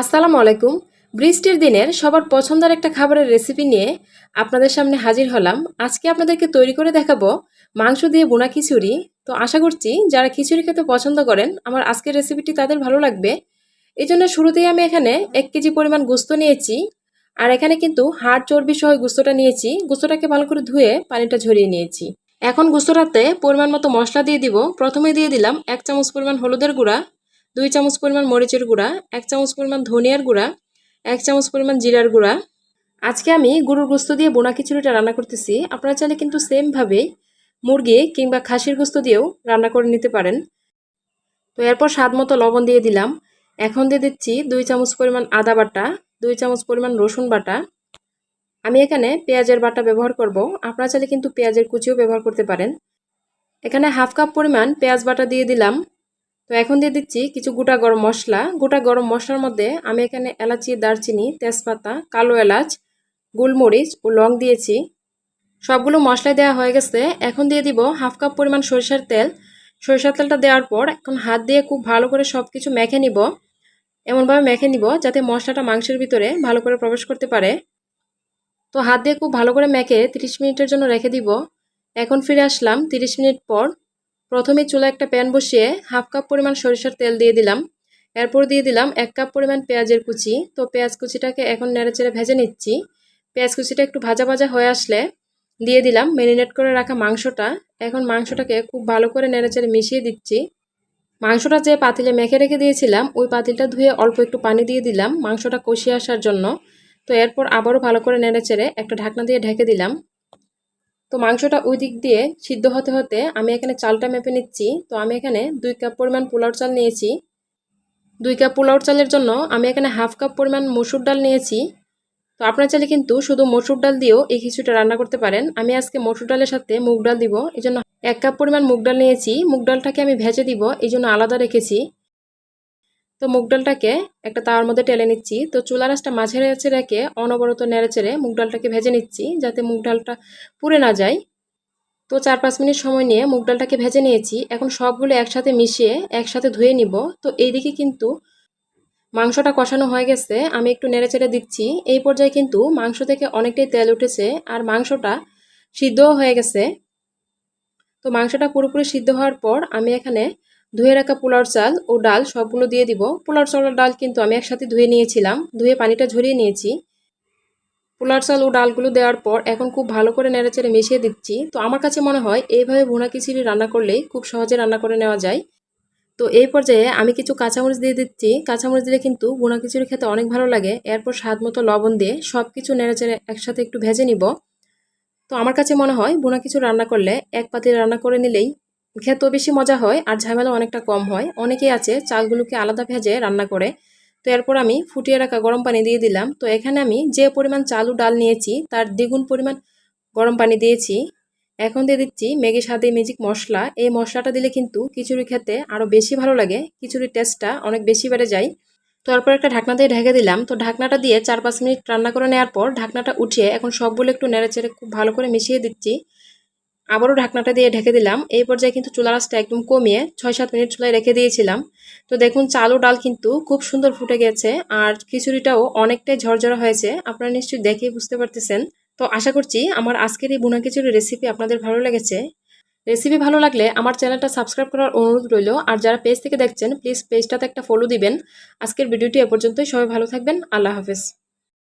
আসসালামু আলাইকুম। বৃষ্টির দিনের সবার পছন্দের একটা খাবারের রেসিপি নিয়ে আপনাদের সামনে হাজির হলাম। আজকে আপনাদেরকে তৈরি করে দেখাবো মাংস দিয়ে বোনা খিচুড়ি। তো আশা করছি যারা খিচুড়ি খেতে পছন্দ করেন, আমার আজকের রেসিপিটি তাদের ভালো লাগবে। এই জন্য শুরুতেই আমি এখানে এক কেজি পরিমাণ গুস্ত নিয়েছি আর এখানে কিন্তু হাড় চর্বি সহ গুস্তটা নিয়েছি। গুস্তটাকে ভালো করে ধুয়ে পানিটা ঝরিয়ে নিয়েছি। এখন গুস্তটাতে পরিমাণ মতো মশলা দিয়ে দিব। প্রথমে দিয়ে দিলাম এক চামচ পরিমাণ হলুদের গুঁড়া দুই চামচ পরিমাণ মরিচের গুঁড়া, এক চামচ পরিমাণ ধনিয়ার গুঁড়া, এক চামচ পরিমাণ জিরার গুঁড়া। আজকে আমি গরুর গোস্ত দিয়ে বোনা খিচুড়িটা রান্না করতেছি। আপনারা চাইলে কিন্তু সেমভাবে মুরগি কিংবা খাসির গোস্ত দিয়েও রান্না করে নিতে পারেন। তো এরপর স্বাদ মতো লবণ দিয়ে দিলাম। এখন দিয়ে দিচ্ছি দুই চামচ পরিমাণ আদা বাটা, দুই চামচ পরিমাণ রসুন বাটা। আমি এখানে পেঁয়াজের বাটা ব্যবহার করব। আপনারা চাইলে কিন্তু পেঁয়াজের কুচিও ব্যবহার করতে পারেন। এখানে হাফ কাপ পরিমাণ পেঁয়াজ বাটা দিয়ে দিলাম। তো এখন দিয়ে দিচ্ছি কিছু গোটা গরম মশলা। গোটা গরম মশলার মধ্যে আমি এখানে এলাচি, দারচিনি, তেজপাতা, কালো এলাচ, গোলমরিচ ও লং দিয়েছি। সবগুলো মশলা দেওয়া হয়ে গেছে। এখন দিয়ে দিব হাফ কাপ পরিমাণ সরিষার তেল। সরিষার তেলটা দেওয়ার পর এখন হাত দিয়ে খুব ভালো করে সব কিছু মেখে নিব। এমনভাবে মেখে নিব যাতে মশলাটা মাংসের ভিতরে ভালো করে প্রবেশ করতে পারে। তো হাত দিয়ে খুব ভালো করে মেখে 30 মিনিটের জন্য রেখে দিব। এখন ফিরে আসলাম 30 মিনিট পর। প্রথমে চুলা একটা প্যান বসিয়ে হাফ কাপ পরিমাণ সরিষার তেল দিয়ে দিলাম। এরপর দিয়ে দিলাম এক কাপ পরিমাণ পেঁয়াজের কুচি। তো পেঁয়াজ কুচিটাকে এখন নেড়েচেড়ে ভেজে নিচ্ছি। পেঁয়াজ কুচিটা একটু ভাজা ভাজা হয়ে আসলে দিয়ে দিলাম ম্যারিনেট করে রাখা মাংসটা। এখন মাংসটাকে খুব ভালো করে নেড়েচেড়ে মিশিয়ে দিচ্ছি। মাংসটা যে পাতিলে মেখে রেখে দিয়েছিলাম, ওই পাতিলটা ধুয়ে অল্প একটু পানি দিয়ে দিলাম মাংসটা কষিয়ে আসার জন্য। তো এরপর আবারও ভালো করে নেড়েচেড়ে একটা ঢাকনা দিয়ে ঢেকে দিলাম। তো মাংসটা ওই দিক দিয়ে সিদ্ধ হতে হতে আমি এখানে চালটা মেপে নিচ্ছি। তো আমি এখানে দুই কাপ পরিমাণ পোলাও চাল নিয়েছি। দুই কাপ পোলাও চালের জন্য আমি এখানে হাফ কাপ পরিমাণ মসুর ডাল নিয়েছি। তো আপনার চাইলে কিন্তু শুধু মসুর ডাল দিয়েও এই খিচুড়িটা রান্না করতে পারেন। আমি আজকে মসুর ডালের সাথে মুগ ডাল দিব। এই জন্য এক কাপ পরিমাণ মুগ ডাল নিয়েছি। মুগ ডালটাকে আমি ভেজে দিব। এই জন্য আলাদা রেখেছি। তো মুগ ডালটাকে একটা তাওয়ার মধ্যে টেলে নিচ্ছি। তো চুলা রাসটা মাঝে রেখে রেখে অনবরত নেড়ে চেড়ে মুগ ডালটাকে ভেজে নিচ্ছি যাতে মুগ ডালটা পুড়ে না যায়। তো চার পাঁচ মিনিট সময় নিয়ে মুগ ডালটাকে ভেজে নিয়েছি। এখন সবগুলো একসাথে মিশিয়ে একসাথে ধুয়ে নিব। তো এইদিকে কিন্তু মাংসটা কষানো হয়ে গেছে। আমি একটু নেড়ে চেড়ে দিচ্ছি। এই পর্যায়ে কিন্তু মাংস থেকে অনেকটাই তেল উঠেছে আর মাংসটা সিদ্ধও হয়ে গেছে। তো মাংসটা পুরোপুরি সিদ্ধ হওয়ার পর আমি এখানে ধুয়ে রাখা পোলাওর চাল ও ডাল সবগুলো দিয়ে দিব। পোলাওর চাল ডাল কিন্তু আমি একসাথে ধুয়ে নিয়েছিলাম। ধুয়ে পানিটা ঝরিয়ে নিয়েছি। পোলার চাল ও ডালগুলো দেওয়ার পর এখন খুব ভালো করে নেড়েচেড়ে মিশিয়ে দিচ্ছি। তো আমার কাছে মনে হয় এইভাবে ভুনা খিচুড়ি রান্না করলেই খুব সহজে রান্না করে নেওয়া যায়। তো এই পর্যায়ে আমি কিছু কাঁচামরিচ দিয়ে দিচ্ছি। কাঁচামরিচ দিলে কিন্তু ভুনা খিচুড়ি খেতে অনেক ভালো লাগে। এরপর স্বাদ মতো লবণ দিয়ে সব কিছু নেড়েচেড়ে একসাথে একটু ভেজে নিব। তো আমার কাছে মনে হয় ভুনা কিছু রান্না করলে এক পাতি রান্না করে নিলেই খেতেও বেশি মজা হয় আর ঝামেলা অনেকটা কম হয়। অনেকেই আছে চালগুলোকে আলাদা ভেজে রান্না করে। তো এরপর আমি ফুটিয়ে রাখা গরম পানি দিয়ে দিলাম। তো এখানে আমি যে পরিমাণ চালু ডাল নিয়েছি তার দ্বিগুণ পরিমাণ গরম পানি দিয়েছি। এখন দিয়ে দিচ্ছি ম্যাগি স্বাদে ম্যাজিক মশলা। এই মশলাটা দিলে কিন্তু খিচুড়ি খেতে আরও বেশি ভালো লাগে। খিচুড়ির টেস্টটা অনেক বেশি বেড়ে যায়। তো তারপর একটা ঢাকনা দিয়ে ঢেকে দিলাম। তো ঢাকনাটা দিয়ে চার পাঁচ মিনিট রান্না করে নেওয়ার পর ঢাকনাটা উঠিয়ে এখন সবগুলো একটু নেড়ে চেড়ে খুব ভালো করে মিশিয়ে দিচ্ছি। আবারও ঢাকনাটা দিয়ে ঢেকে দিলাম। এই পর্যায়ে কিন্তু চুলা রাসটা একদম কমিয়ে ছয় সাত মিনিট চুলায় রেখে দিয়েছিলাম। তো দেখুন, চাল ও ডাল কিন্তু খুব সুন্দর ফুটে গেছে আর খিচুড়িটাও অনেকটাই ঝরঝরা হয়েছে। আপনারা নিশ্চয়ই দেখেই বুঝতে পারতেছেন। তো আশা করছি আমার আজকের এই বুনা খিচুড়ির রেসিপি আপনাদের ভালো লেগেছে। রেসিপি ভালো লাগলে আমার চ্যানেলটা সাবস্ক্রাইব করার অনুরোধ রইল। আর যারা পেজ থেকে দেখছেন প্লিজ পেজটাতে একটা ফলো দিবেন। আজকের ভিডিওটি এ পর্যন্তই। সবাই ভালো থাকবেন। আল্লাহ হাফেজ।